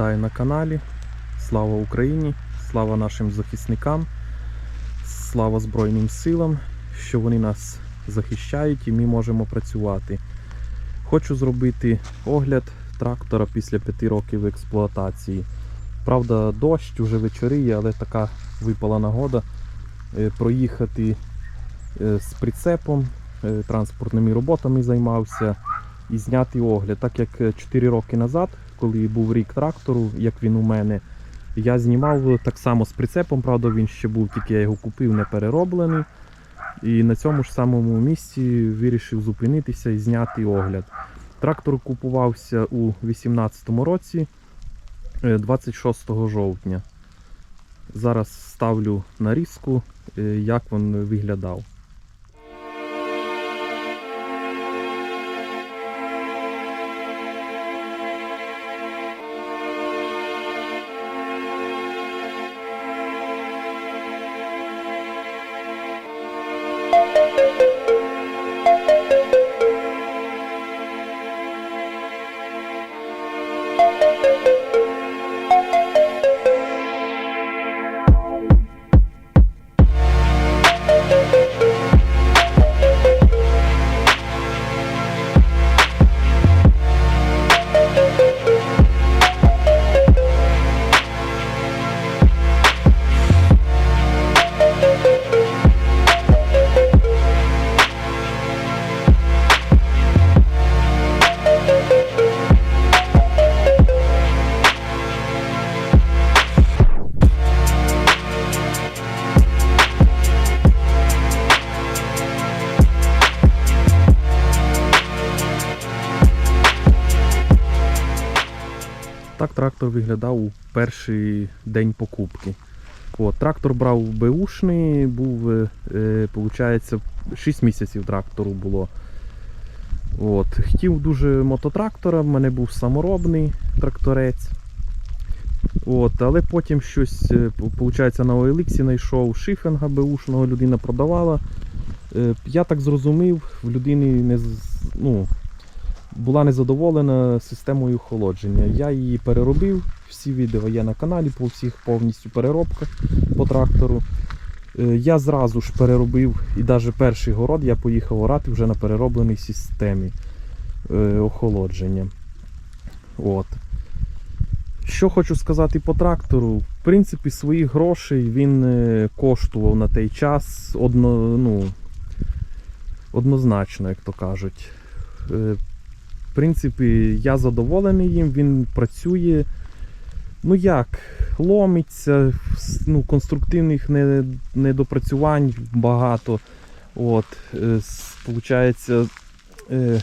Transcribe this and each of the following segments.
Вітаю на каналі. Слава Україні! Слава нашим захисникам, слава Збройним силам, що вони нас захищають і ми можемо працювати. Хочу зробити огляд трактора після 5 років експлуатації. Правда, дощ уже вечоріє, але така випала нагода е, проїхати е, з прицепом, е, транспортними роботами займався і зняти огляд. Так як 4 роки назад, коли був рік трактору, як він у мене, я знімав так само з прицепом, правда, він ще був, тільки я його купив, не перероблений. І на цьому ж самому місці вирішив зупинитися і зняти огляд. Трактор купувався у 2018 році, е, 26 жовтня. Зараз ставлю нарізку, е, як він виглядав. Виглядав у перший день покупки. От, трактор брав Бушний, був, е, е, 6 місяців трактору було. От, хотів дуже мототрактора, в мене був саморобний тракторець. От, але потім щось, е, получається, на OLX знайшов шифенга Бушного, людина продавала. Е, Я так зрозумів, в людини не, ну, була незадоволена системою охолодження. Я її переробив. Всі відео є на каналі по всіх повністю переробках по трактору. Е, Я зразу ж переробив і навіть перший город я поїхав орати вже на переробленій системі е, охолодження. От. Що хочу сказати по трактору. В принципі, своїх грошей він е, коштував на той час одно, ну, однозначно, як то кажуть. В принципі, я задоволений їм, він працює. Ну як, ломиться, ну, конструктивних недопрацювань багато. От, е, получається, е,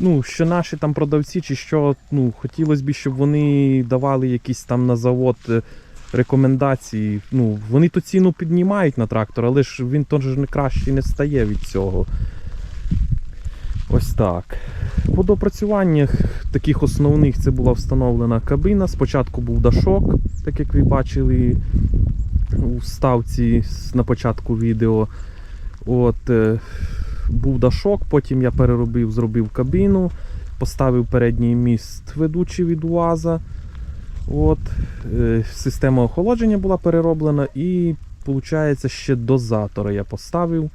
ну, що наші там продавці, чи що, ну, хотілося б, щоб вони давали якісь там на завод е, рекомендації. Ну, вони то ціну піднімають на трактор, але ж він теж не краще не стає від цього. Ось так. По допрацюваннях таких основних це була встановлена кабина. Спочатку був дашок, так як ви бачили у вставці на початку відео. От, е, був дашок, потім я переробив, зробив кабіну, поставив передній міст ведучий від УАЗа. От, е, система охолодження була перероблена і, виходить, ще дозатора я поставив.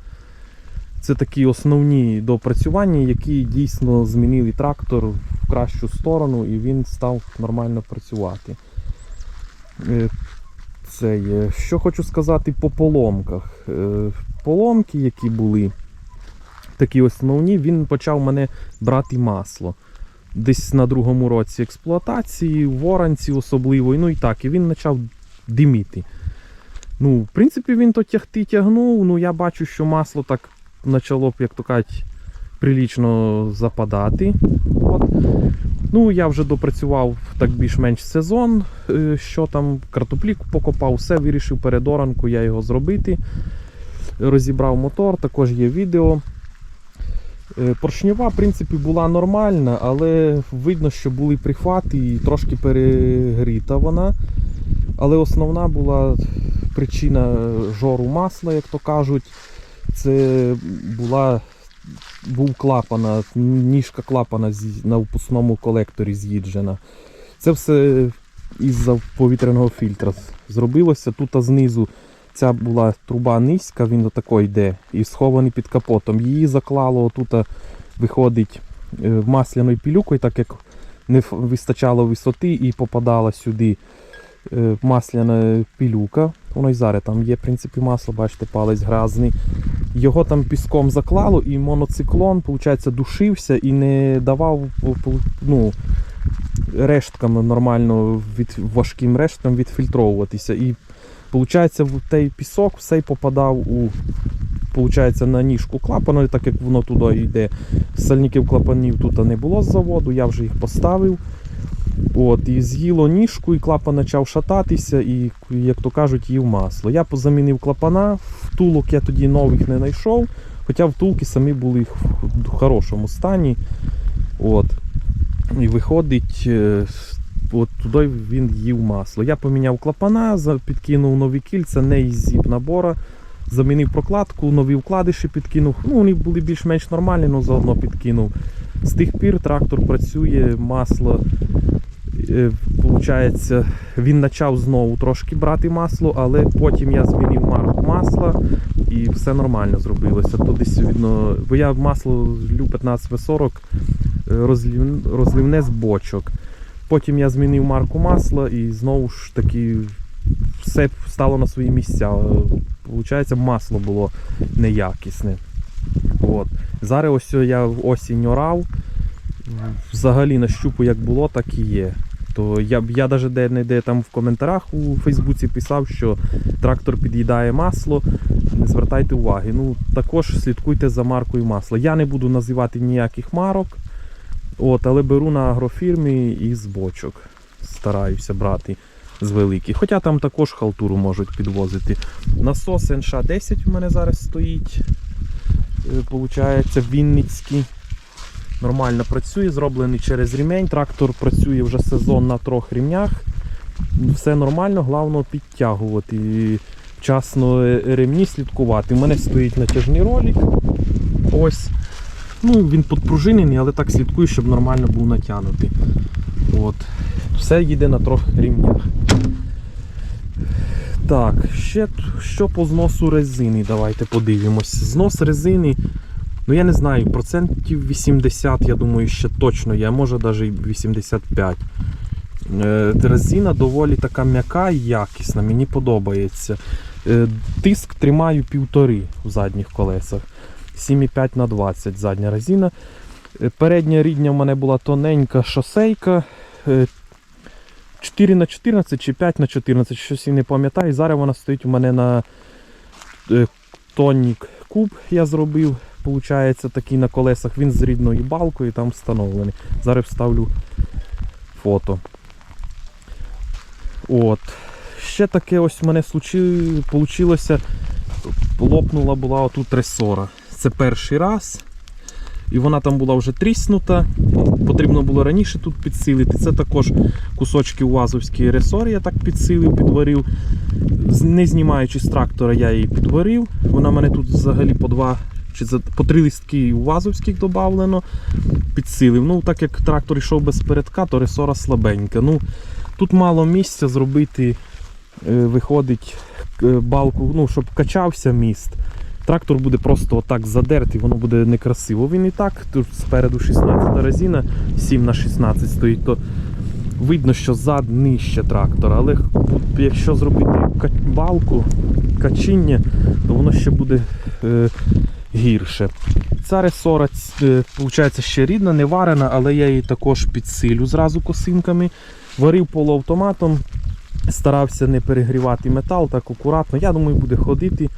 Це такі основні допрацювання, які дійсно змінили трактор в кращу сторону і він став нормально працювати. Е, Це є. Що хочу сказати по поломках. Е, Поломки, які були, такі основні, він почав мене брати масло. Десь на другому році експлуатації, в особливо, ну і так, і він почав диміти. Ну, в принципі, він то тягти тягнув, ну я бачу, що масло так почало б, як то кажуть, прилічно западати. От. Ну, я вже допрацював так більш-менш сезон, е, що там, картоплі покопав, все, вирішив перед оранку я його зробити. Розібрав мотор, також є відео. Е, Поршнева, в принципі, була нормальна, але видно, що були прихвати і трошки перегріта вона. Але основна була причина жору масла, як то кажуть. Це була, був клапана, ніжка клапана на впускному колекторі з'їджена. Це все із-за повітряного фільтра зробилося. Тут знизу ця була труба низька, він отако йде і схований під капотом. Її заклало, отут виходить е, масляною пілюкою, так як не вистачало висоти і попадала сюди масляна пілюка. Воно й зараз там є, в принципі, масло, бачите, палець грязний. Його там піском заклало, і моноциклон, виходить, душився і не давав ну, рештками нормально від важким решткам відфільтровуватися. І виходить, той пісок все попадав у получається, на ніжку клапана, так як воно туди йде. Сальників клапанів тут не було з заводу, я вже їх поставив. От, і з'їло ніжку, і клапан почав шататися, і, як то кажуть, їв масло. Я позамінив клапана, втулок я тоді нових не знайшов, хоча втулки самі були в хорошому стані. От. І виходить, е, от туди він їв масло. Я поміняв клапана, підкинув нові кільця, не із зіп набора. Замінив прокладку, нові вкладиші підкинув. Ну, вони були більш-менш нормальні, але заодно підкинув. З тих пір трактор працює, масло. Е, Получається, він почав знову трошки брати масло, але потім я змінив марку масла і все нормально зробилося. То десь видно, бо я масло лю 15В40 е, розливне з бочок. Потім я змінив марку масла і знову ж таки все стало на свої місця. Получається, масло було неякісне. От. Зараз ось я осінь орав. Взагалі нащупу як було, так і є. То я, я навіть де-не-де там в коментарях у Фейсбуці писав, що трактор під'їдає масло. Не звертайте уваги. Ну, також слідкуйте за маркою масла. Я не буду називати ніяких марок, от, але беру на агрофірмі із бочок. Стараюся брати з великих. Хоча там також халтуру можуть підвозити. Насос НШ-10 у мене зараз стоїть. Е, Получається, Вінницький. Нормально працює, зроблений через ремень. Трактор працює вже сезон на трьох ремнях. Все нормально, головне підтягувати. І Вчасно е, ремні слідкувати. У мене стоїть натяжний ролик. Ось. Ну, він підпружинений, але так слідкую, щоб нормально був натягнутий. От. Все їде на трьох рівнях. Так, ще що по зносу резини, давайте подивимось. Знос резини, ну я не знаю, процентів 80, я думаю, ще точно є, може навіть 85. Е, резина доволі така м'яка і якісна, мені подобається. Е, Тиск тримаю півтори в задніх колесах. 7,5 на 20 задня резина. Е, Передня рідня в мене була тоненька шосейка. е, 4 на 14 чи 5 на 14, щось і не пам'ятаю. Зараз вона стоїть у мене на тонік куб я зробив. Получається такий на колесах. Він з рідною балкою там встановлений. Зараз вставлю фото. От. Ще таке ось мене случилося, лопнула була отут ресора. Це перший раз. І вона там була вже тріснута. Потрібно було раніше тут підсилити. Це також кусочки УАЗовської ресори я так підсилив, підварив. Не знімаючи з трактора, я її підварив. Вона в мене тут взагалі по два чи за- по три листки УАЗовських додавлено. Підсилив. Ну, так як трактор йшов без передка, то ресора слабенька. Ну, тут мало місця зробити, е, виходить е, балку, ну, щоб качався міст. Трактор буде просто отак задертий, воно буде некрасиво. Він і так, тут спереду 16 резина, 7 на 16 стоїть, то видно, що зад нижче трактора. Але якщо зробити балку, качіння, то воно ще буде е, гірше. Ця ресора, е, виходить, ще рідна, не варена, але я її також підсилю зразу косинками. Варив полуавтоматом, старався не перегрівати метал, так акуратно. Я думаю, буде ходити.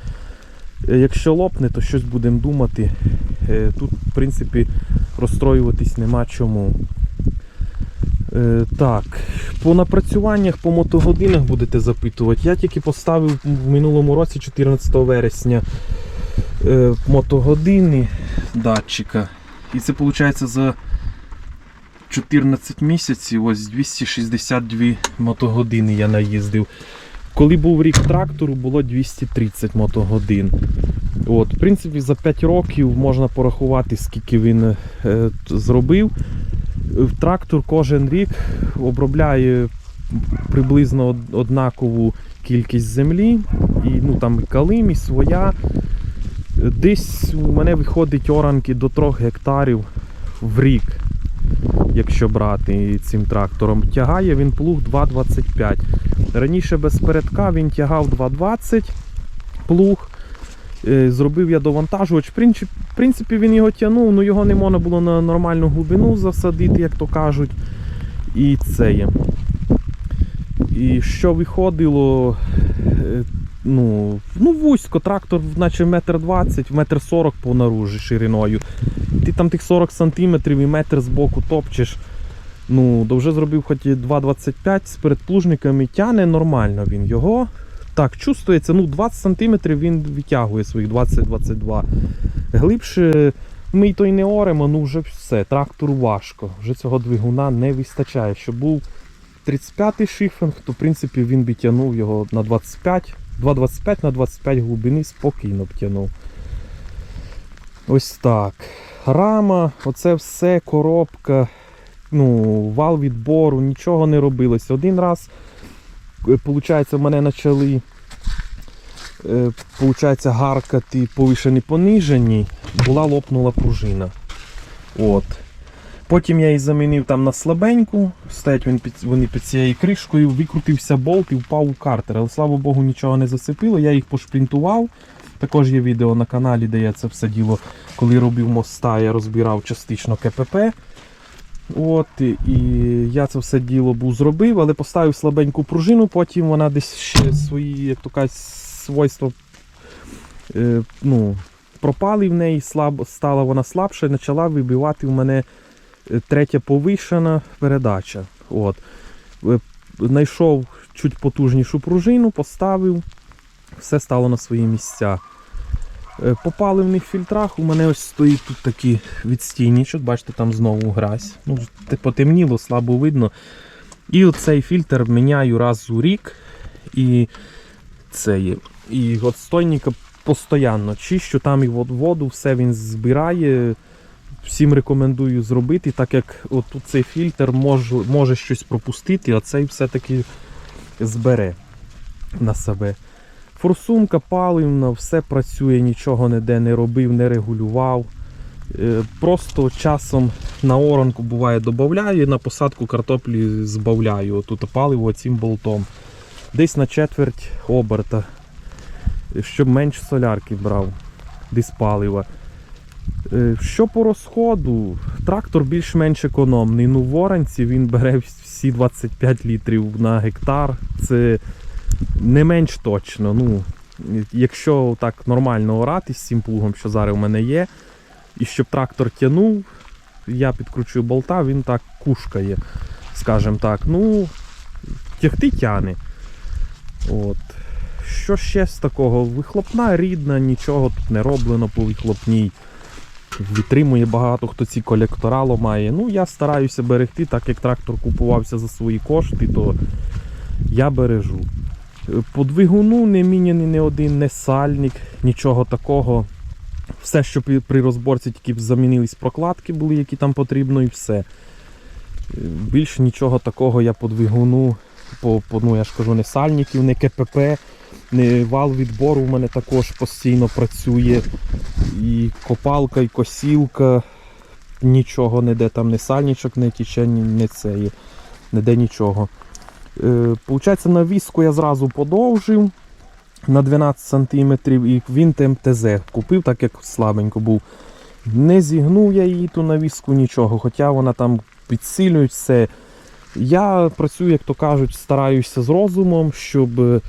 Е, Якщо лопне, то щось будемо думати. Е, Тут, в принципі, розстроюватись нема чому. Е, Так, по напрацюваннях, по мотогодинах будете запитувати. Я тільки поставив в минулому році, 14 вересня, е, мотогодини датчика. І це виходить за 14 місяців, ось 262 мотогодини я наїздив. Коли був рік трактору, було 230 мотогодин. От, в принципі, за 5 років можна порахувати, скільки він е, зробив. Трактор кожен рік обробляє приблизно однакову кількість землі. І ну, там калим, і своя. Десь у мене виходить оранки до 3 гектарів в рік, якщо брати цим трактором. Тягає він плуг 2,25. Раніше без передка він тягав 2,20 плуг. Е, Зробив я довантажувач. В принципі, він його тягнув, але його не можна було на нормальну глибину засадити, як то кажуть. І це є. І що виходило, е, ну, ну вузько, трактор, наче метр двадцять, метр сорок по наружі шириною. Ти там тих 40 сантиметрів і метр з боку топчеш. Ну, то вже зробив хоч і 2,25 з передплужниками, тяне нормально він його. Так, чувствується, ну 20 сантиметрів він витягує своїх 20-22. Глибше ми й то й не оремо, ну вже все, трактору важко. Вже цього двигуна не вистачає. Щоб був 35-й шифінг, то в принципі він би тягнув його на 25, 2,25 на 25 глибини спокійно б тягнув. Ось так. Рама, оце все, коробка, ну, вал відбору, нічого не робилося. Один раз, е, получається, в мене почали е, получається, гаркати повишені понижені, була лопнула пружина. От. Потім я її замінив там на слабеньку, стоять він під, вони під цією кришкою, викрутився болт і впав у картер. Але слава Богу, нічого не зацепило, я їх пошпринтував. Також є відео на каналі, де я це все діло, коли робив моста, я розбирав частично КПП. От, і я це все діло був зробив, але поставив слабеньку пружину, потім вона десь ще свої, як то кажуть, свойства е, ну, пропали в неї, слаб, стала вона слабша і почала вибивати в мене третя повишена передача. От. Е, Знайшов чуть потужнішу пружину, поставив, все стало на свої місця. Е, По паливних фільтрах у мене ось стоїть тут такий відстійничок, бачите, там знову гразь. Ну, потемніло, слабо видно. І оцей фільтр міняю раз у рік. І це є. І отстойника постійно чищу, там і воду, все він збирає. Всім рекомендую зробити, так як от цей фільтр може, може щось пропустити, а цей все-таки збере на себе. Форсунка паливна, все працює, нічого ніде не робив, не регулював. Е, Просто часом на оранку буває додаю, на посадку картоплі збавляю. Тут паливо цим болтом. Десь на четверть оберта, щоб менше солярки брав, десь палива. Е, Що по розходу, трактор більш-менш економний. Ну, в оранці він бере всі 25 літрів на гектар. Це не менш точно. Ну, якщо так нормально орати з цим плугом, що зараз у мене є, і щоб трактор тягнув, я підкручую болта, він так кушкає, скажімо так. Ну, тягти тяне. От. Що ще з такого? Вихлопна рідна, нічого тут не роблено по вихлопній. Витримує багато хто ці колектора ламає. Ну, я стараюся берегти, так як трактор купувався за свої кошти, то я бережу. По двигуну не міняний ні один не сальник, нічого такого. Все, що при, при розборці тільки замінились прокладки були, які там потрібно, і все. Е, Більше нічого такого я по двигуну, по, по ну я ж кажу, не сальників, не КПП, не вал відбору в мене також постійно працює. І копалка, і косілка. Нічого ніде там не сальничок не тіче, ні не це є. Ніде нічого. Е, Получається, навіску я зразу подовжив на 12 см і він ТМТЗ купив, так як слабенько був. Не зігнув я її ту навіску нічого, хоча вона там підсилює все. Я працюю, як то кажуть, стараюся з розумом, щоб е,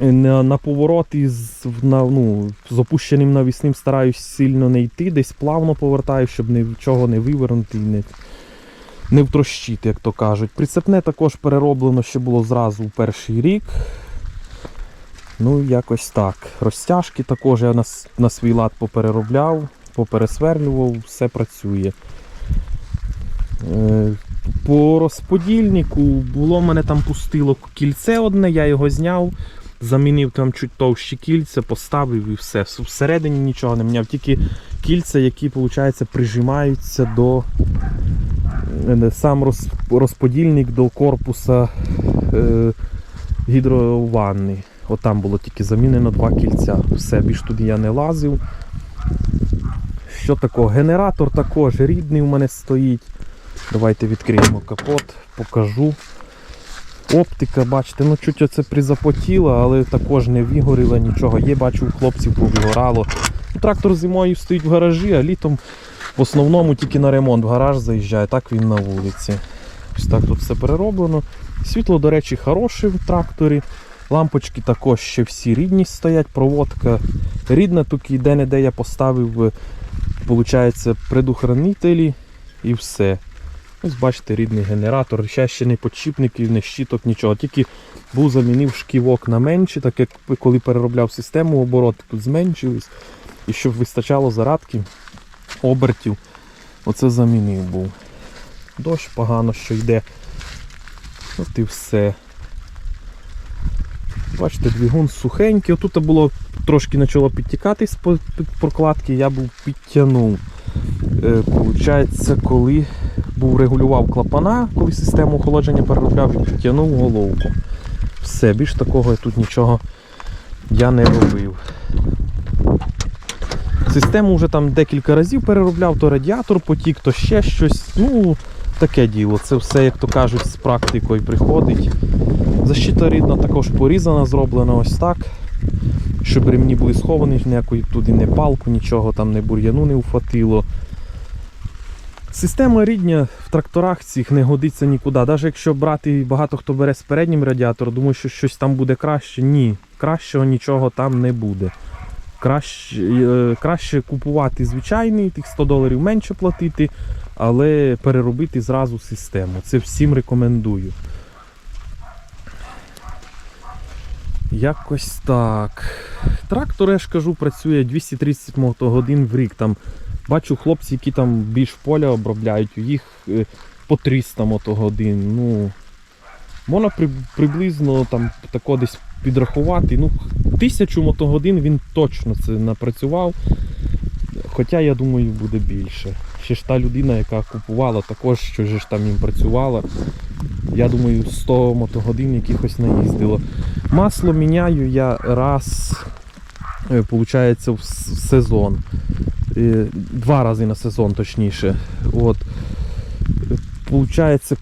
на, на повороти з, на, ну, з опущеним навісним стараюсь сильно не йти, десь плавно повертаю, щоб нічого не вивернути і не, не втрощити, як то кажуть. Прицепне також перероблено, ще було зразу у перший рік. Ну, якось так. Розтяжки також я на, на свій лад попереробляв, попересверлював, все працює. По розподільнику було в мене там пустило кільце одне, я його зняв, замінив там чуть товщі кільця, поставив і все. Всередині нічого не міняв, тільки кільця, які, виходить, прижимаються до е, сам роз, розподільник до корпуса е, гідрованни. От там було тільки замінено два кільця. Все, більш туди я не лазив. Що такого? Генератор також рідний у мене стоїть. Давайте відкриємо капот, покажу. Оптика, бачите, ну чуть оце призапотіло, але також не вигоріло нічого. Є, бачу, у хлопців повигорало. Ну, трактор зимою стоїть в гаражі, а літом в основному тільки на ремонт в гараж заїжджає, так він на вулиці. Ось так тут все перероблено. Світло, до речі, хороше в тракторі. Лампочки також ще всі рідні стоять, проводка рідна, тільки де-не-де я поставив, виходить, предохранителі і все. Ось бачите, рідний генератор. Ще ще не подшипників, не щиток, нічого. Тільки був замінив шківок на менші, так як коли переробляв систему, обороти тут зменшились. І щоб вистачало зарадки, обертів, оце замінив був. Дощ погано що йде. От і все. Бачите, двигун сухенький. Отут було трошки почало підтікати з-під прокладки, я був підтягнув. Е, Получається, коли був регулював клапана, коли систему охолодження переробляв і підтягнув головку. Все, більш такого тут нічого я не робив. Систему вже там декілька разів переробляв, то радіатор потік, то ще щось. Ну, таке діло. Це все, як то кажуть, з практикою приходить. Защита рідна також порізана, зроблена ось так. Щоб ремні були сховані, ніякої туди не палку, нічого там не бур'яну не уфатило. Система рідня в тракторах цих не годиться нікуди. Навіть якщо брати, багато хто бере з переднім радіатором, думаю, що щось там буде краще. Ні, кращого нічого там не буде. Краще, е, краще купувати звичайний, тих 100 доларів менше платити, але переробити зразу систему. Це всім рекомендую. Якось так. Трактор, я ж кажу, працює 230 мотогодин в рік. Там бачу хлопці, які там більш поля обробляють, у їх е, по 300 мотогодин. Ну, можна при, приблизно там тако десь підрахувати. Ну, тисячу мотогодин він точно це напрацював. Хоча, я думаю, буде більше. Ще ж та людина, яка купувала, також що ж там їм працювала. Я думаю, 100 мотогодин якихось наїздило. Масло міняю я раз, е, получається, в сезон. Е, Два рази на сезон, точніше. От. Е, Получається,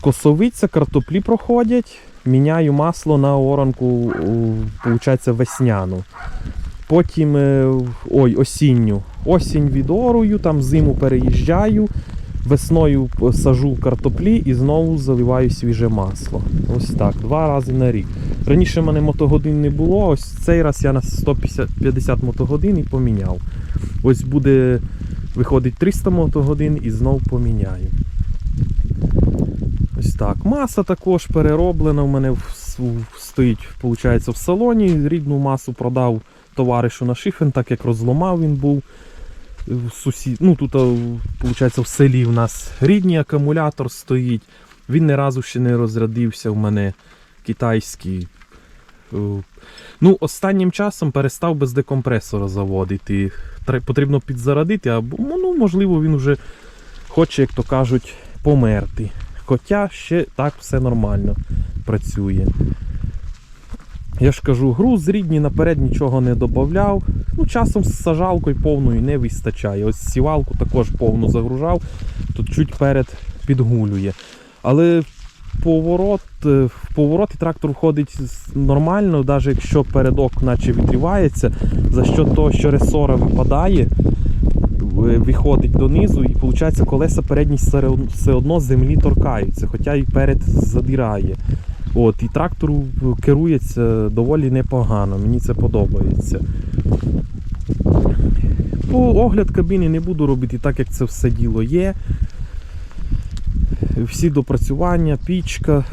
косовиця, картоплі проходять. Міняю масло на оранку, весняну. Потім е, ой, осінню. Осінь відорую, там зиму переїжджаю. Весною сажу картоплі і знову заливаю свіже масло. Ось так, два рази на рік. Раніше в мене мотогодин не було, ось цей раз я на 150 мотогодин і поміняв. Ось буде виходить 300 мотогодин і знов поміняю. Ось так. Маса також перероблена. У мене стоїть, виходить, в салоні. Рідну масу продав товаришу на шифен, так як розломав він був. Сусід... Ну, тут, виходить, в селі в нас рідний акумулятор стоїть. Він ні разу ще не розрядився в мене китайський. Е, Ну, останнім часом перестав без декомпресора заводити. Потрібно підзарадити, або ну, можливо, він вже хоче, як то кажуть, померти. Хоча ще так все нормально працює. Я ж кажу, груз рідні наперед нічого не додавав. Ну, часом з сажалкою повною не вистачає. Ось сівалку також повну загружав, тут чуть перед підгулює. Але поворот, е, в повороті трактор входить нормально, навіть якщо передок наче відривається, за що того, що ресора випадає, виходить донизу, і виходить, колеса передні все одно землі торкаються, хоча і перед задирає. От, і трактор керується доволі непогано, мені це подобається. По огляд кабіни не буду робити так, як це все діло є. Всі допрацювання, пічка,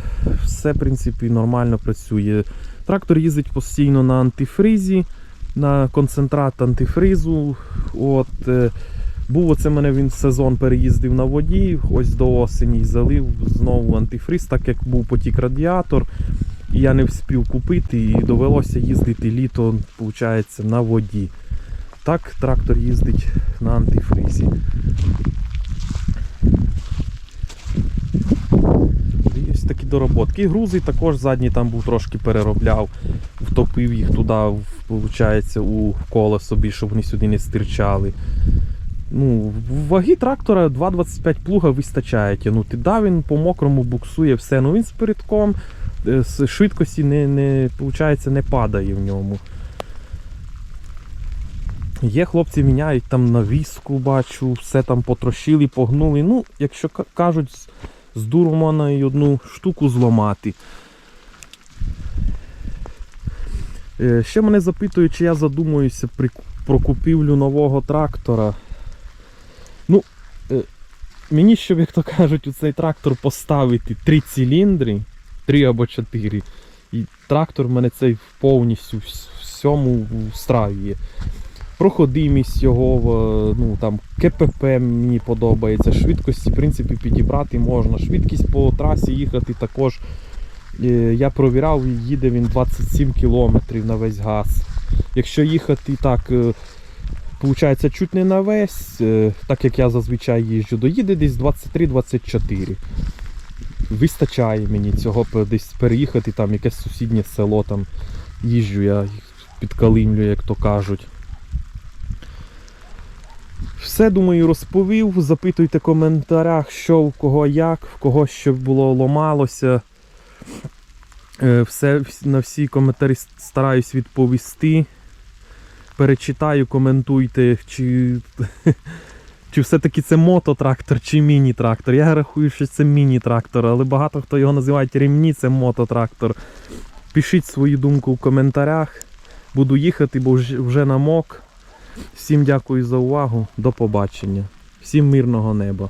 все в принципі нормально працює. Трактор їздить постійно на антифризі, на концентрат антифризу. От, е, був оце мене він сезон переїздив на воді, ось до осені залив знову антифриз, так як був потік радіатор. І я не встиг купити і довелося їздити літо, виходить, на воді. Так трактор їздить на антифризі. Ось такі дороботки. І грузи також задній там був трошки переробляв, втопив їх туди, виходить, у колесо більше, щоб вони сюди не стирчали. Ну, ваги трактора 2,25 плуга вистачає тягнути. Да, він по мокрому буксує все. Ну він з передком е, з швидкості не, не, виходить, не падає в ньому. Є хлопці міняють там навіску, бачу, все там потрощили, погнули. Ну, якщо кажуть, з- дуру можна і одну штуку зламати. Е, Ще мене запитують, чи я задумуюся про купівлю нового трактора. Мені, щоб, як то кажуть, у цей трактор поставити три циліндри, три або чотири. І трактор в мене цей повністю вс- всьому встраює. Проходимість його, ну там КПП мені подобається. Швидкості, в принципі, підібрати можна. Швидкість по трасі їхати також. е, Я провіряв, їде він 27 км на весь газ. Якщо їхати так, е, Получається, чуть не на весь, е, так як я зазвичай їжджу, доїде десь 23-24. Вистачає мені цього десь переїхати, там якесь сусіднє село, там їжджу я підкалимлю, як то кажуть. Все, думаю, розповів. Запитуйте в коментарях, що в кого як, в кого що було ломалося. Е, Все, на всі коментарі стараюсь відповісти перечитаю, коментуйте, чи, чи все-таки це мототрактор, чи міні-трактор. Я рахую, що це міні-трактор, але багато хто його називає ремні, це мототрактор. Пишіть свою думку в коментарях. Буду їхати, бо вже намок. Всім дякую за увагу. До побачення. Всім мирного неба.